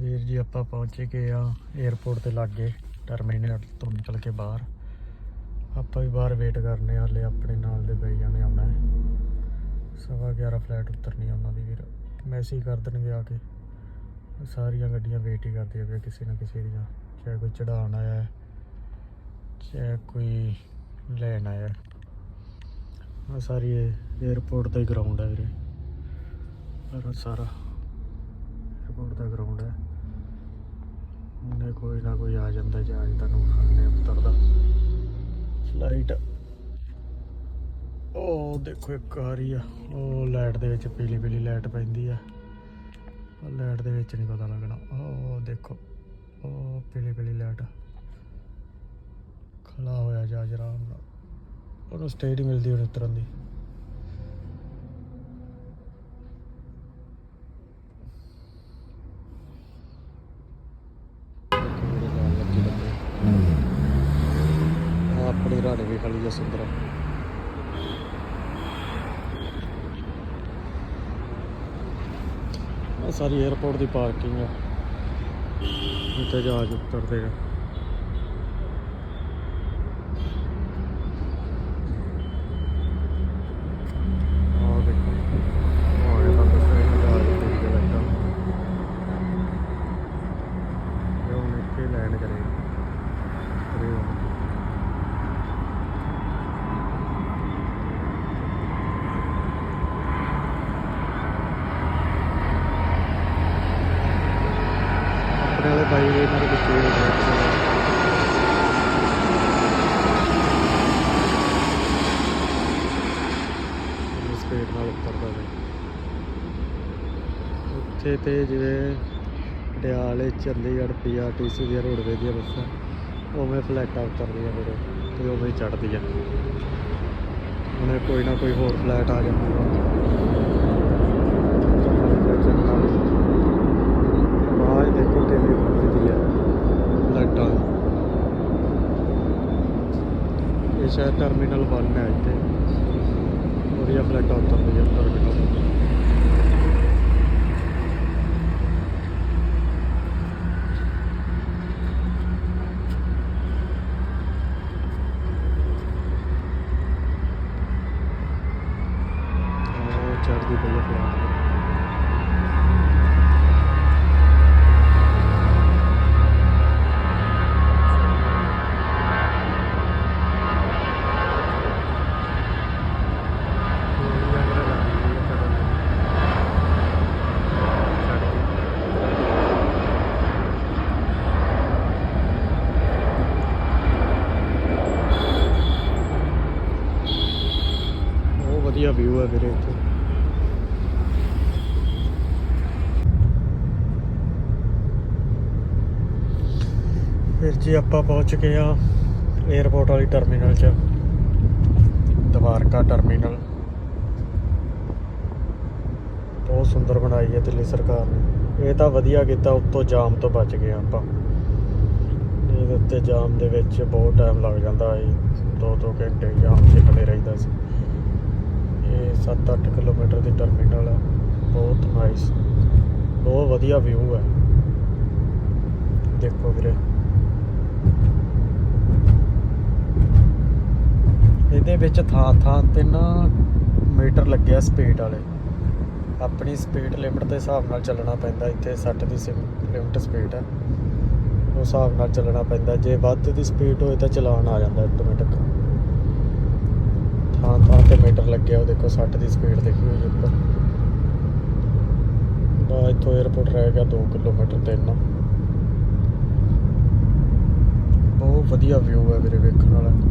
ਵੀਰ ਜੀ, ਆਪਾਂ ਪਹੁੰਚੇ ਗਏ ਆ 에어ਪੋਰਟ ਤੇ ਲੱਗੇ ਟਰਮੀਨਲ ਤੋਂ ਨਿਕਲ ਕੇ ਬਾਹਰ। ਆਪਾਂ ਵੀ ਬਾਹਰ ਵੇਟ ਕਰਨੇ ਆ ਲੈ ਆਪਣੇ ਨਾਲ ਦੇ ਬਈ ਜਾਣੇ ਆਉਣਾ ਹੈ। ਸਵਾ 11 ਫਲੈਟ ਉਤਰਨੀ ਉਹਨਾਂ ਦੀ ਵੀਰ। ਮੈਸੇਜ ਕਰ ਦੇਣਗੇ ਆ ਕੇ। ਸਾਰੀਆਂ ਗੱਡੀਆਂ ਵੇਟ ਹੀ ਕਰਦੀਆਂ ਪਈਆਂ ਕਿਸੇ ਨਾ ਕਿਸੇ ਦੀਆਂ। ਚਾਹੇ ਕੋਈ ਚੜਾਉਣ ਆਇਆ ਹੈ, ਚਾਹੇ ਕੋਈ ਲੈਣ ਆਇਆ ਆ ਸਾਰੀ 에어ਪੋਰਟ ਦਾ ਹੀ ਗਰਾਊਂਡ ਹੈ ਵੀਰੇ। ਸਾਰਾ 에어ਪੋਰਟ ਦਾ ਗਰਾਊਂਡ ਹੈ। ਉਹਨੇ ਕੋਈ ਨਾ, ਕੋਈ ਆ ਜਾਂਦਾ ਜਹਾਜ਼ ਤੁਹਾਨੂੰ ਖਾਣੇ ਉਤਰਦਾ ਫਲਾਈਟ ਉਹ ਦੇਖੋ ਇੱਕ ਆ ਰਹੀ ਆ, ਉਹ ਲਾਈਟ ਦੇ ਵਿੱਚ ਪੀਲੀ ਪੀਲੀ ਲਾਈਟ ਪੈਂਦੀ ਆ। ਉਹ ਲਾਈਟ ਦੇ ਵਿੱਚ ਨਹੀਂ ਪਤਾ ਲੱਗਣਾ। ਉਹ ਦੇਖੋ, ਉਹ ਪੀਲੀ ਪੀਲੀ ਲਾਈਟ ਖਲਾ ਹੋਇਆ ਜਹਾਜ਼ ਆਰਾਮ ਨਾਲ। ਉਹਨੂੰ ਸਟੇਟ ਮਿਲਦੀ ਹੁਣ ਉਤਰਨ ਦੀ। ਆਪਣੀ ਰਾਣੇ ਵੀ ਖਾਲੀ ਆ ਸੁੰਦਰ ਸਾਰੀ 에어ਪੋਰਟ ਦੀ ਪਾਰਕਿੰਗ ਆ। ਇੱਥੇ ਜਹਾਜ਼ ਉਤਰਦੇ ਆ ਆਹ ਦੇਖੋ ਉਹ ਇਹ ਤਾਂ ਦੱਸਿਆ ਹੀ ਜਹਾਜ਼ ਉੱਤੇ ਹੀ ਬੈਠਾ ਇਹ ਹੁਣ ਇੱਥੇ ਲੈਂਡ ਕਰੇਗਾ ਕਰੇਗਾ ਆਪਣੇ ਵਾਲੇ ਬਾਈ ਦੇ ਇਹਨਾਂ ਦੇ ਵਿੱਚ ਸਪੀਡ ਨਾਲ ਉੱਤਰਦਾ ਵੇ ਉੱਥੇ ਤੇ ਜਿਵੇਂ ਪਟਿਆਲੇ, ਚੰਡੀਗੜ੍ਹ ਪੀਆਰਟੀਸੀ ਦੀਆਂ ਰੋਡਵੇਜ਼ ਦੀਆਂ ਬੱਸਾਂ, ਉਵੇਂ ਫਲੈਟਾਂ ਉਤਰਦੀਆਂ ਫਿਰ, ਤੇ ਉਵੇਂ ਹੀ ਚੜ੍ਹਦੀਆਂ। ਉਹਨੇ ਕੋਈ ਨਾ ਕੋਈ ਹੋਰ ਫਲੈਟ ਆ ਜਾਂਦਾ ਆਵਾਜ਼ ਦੇਖੋ ਕਿੰਨੀ ਵੱਜਦੀ ਹੈ ਲਾਈਟਾਂ ਦੀ। ਇਹ ਸ਼ਾਇਦ ਟਰਮੀਨਲ 1 ਹੈ ਇੱਥੇ। ਵਧੀਆ ਫਲੈਟਾਂ ਉਤਰਦੀਆਂ ਟਰਮੀਨਲ ਵਿਊ ਹੈ ਵੀਰੇ ਇੱਥੇ। ਫਿਰ ਜੀ ਆਪਾਂ ਪਹੁੰਚ ਗਏ ਆ 에어ਪੋਰਟ ਵਾਲੀ ਟਰਮੀਨਲ 'ਚ, ਦਵਾਰਕਾ ਟਰਮੀਨਲ ਬਹੁਤ ਸੁੰਦਰ ਬਣਾਈ ਹੈ ਦਿੱਲੀ ਸਰਕਾਰ ਨੇ। ਇਹ ਤਾਂ ਵਧੀਆ ਕੀਤਾ, ਉੱਤੋਂ ਜਾਮ ਤੋਂ ਬਚ ਗਏ ਆਪਾਂ। ਇਹਦੇ ਉੱਤੇ ਜਾਮ ਦੇ ਵਿੱਚ ਬਹੁਤ ਟਾਈਮ ਲੱਗ ਜਾਂਦਾ ਹੈ 2-2 ਘੰਟੇ ਜਾਮ 'ਚ ਖੜੇ ਰਹੀਦਾ ਸੀ। ਇਹ 7-8 ਕਿਲੋਮੀਟਰ ਦੀ ਟਰਮੀਨਲ ਹੈ। ਬਹੁਤ ਨਾਈਸ ਬਹੁਤ ਵਧੀਆ ਵਿਊ ਹੈ। ਦੇਖੋ ਵੀਰੇ। ਇਹਦੇ ਵਿੱਚ ਥਾਂ ਥਾਂ ਤੇ ਨਾ ਮੀਟਰ ਲੱਗਿਆ ਸਪੀਡ ਵਾਲੇ। ਆਪਣੀ ਸਪੀਡ ਲਿਮਟ ਦੇ ਹਿਸਾਬ ਨਾਲ ਚੱਲਣਾ ਪੈਂਦਾ। ਇੱਥੇ 60 ਦੀ ਲਿਮਟ ਸਪੀਡ ਹੈ। ਉਸ ਹਿਸਾਬ ਨਾਲ ਚੱਲਣਾ ਪੈਂਦਾ। ਜੇ ਵੱਧ ਦੀ ਸਪੀਡ ਹੋਏ ਤਾਂ ਚਲਾਨ ਆ ਜਾਂਦਾ ਆਟੋਮੈਟਿਕ ਥਾਂ ਥਾਂ ਤੇ ਮੀਟਰ ਲੱਗਿਆ, ਉਹ ਦੇਖੋ 60 ਦੀ ਸਪੀਡ ਦੇਖੀ ਹੋਈ ਹੈ ਉੱਪਰ। ਬਾ ਇੱਥੋਂ 에어ਪੋਰਟ ਰਹਿ ਗਿਆ 2 ਕਿਲੋਮੀਟਰ ਤੇ ਇੰਨਾ। ਬਹੁਤ ਵਧੀਆ ਵਿਊ ਹੈ ਵੀਰੇ ਵੇਖਣ ਵਾਲਾ।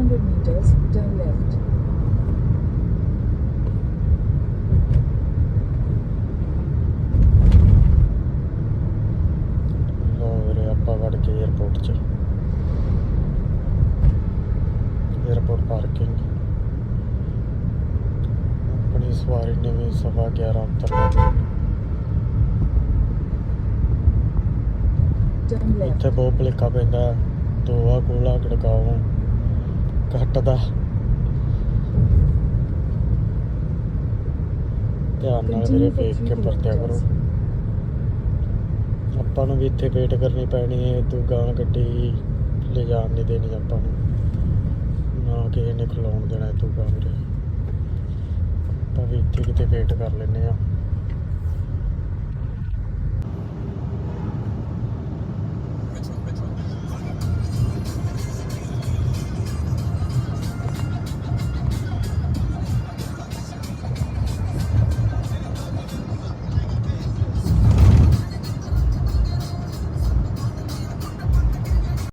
100 meters, turn left. Airport parking अपनी सवारी नवी सवा ग्यारह तक ਇੱਥੇ ਬਹੁਤ ਭਲੇਖਾ ਪੈਂਦਾ ਦੋਆ ਕੋਲਾ ਗੜਕਾਉਂ ਘੱਟ ਦਾ ਧਿਆਨ ਨਾਲ for ਵੇਖ ਕੇ 3 ਵਰਤਿਆ ਕਰੋ. ਆਪਾਂ ਨੂੰ ਵੀ ਇੱਥੇ ਵੇਟ ਕਰਨੀ ਪੈਣੀ ਹੈ ਤੂੰ ਗਾਂ ਗੱਡੀ ਲੈ ਜਾਣ ਨਹੀਂ ਦੇਣੀ ਆਪਾਂ ਨੂੰ। ਨਾ ਕਿਸੇ ਨੇ ਖਲੋਣ ਦੇਣਾ ਤੂੰ ਗਾਂ ਵੀਰੇ। ਆਪਾਂ ਵੀ ਇੱਥੇ ਕਿਤੇ ਵੇਟ ਕਰ ਲੈਨੇ ਆ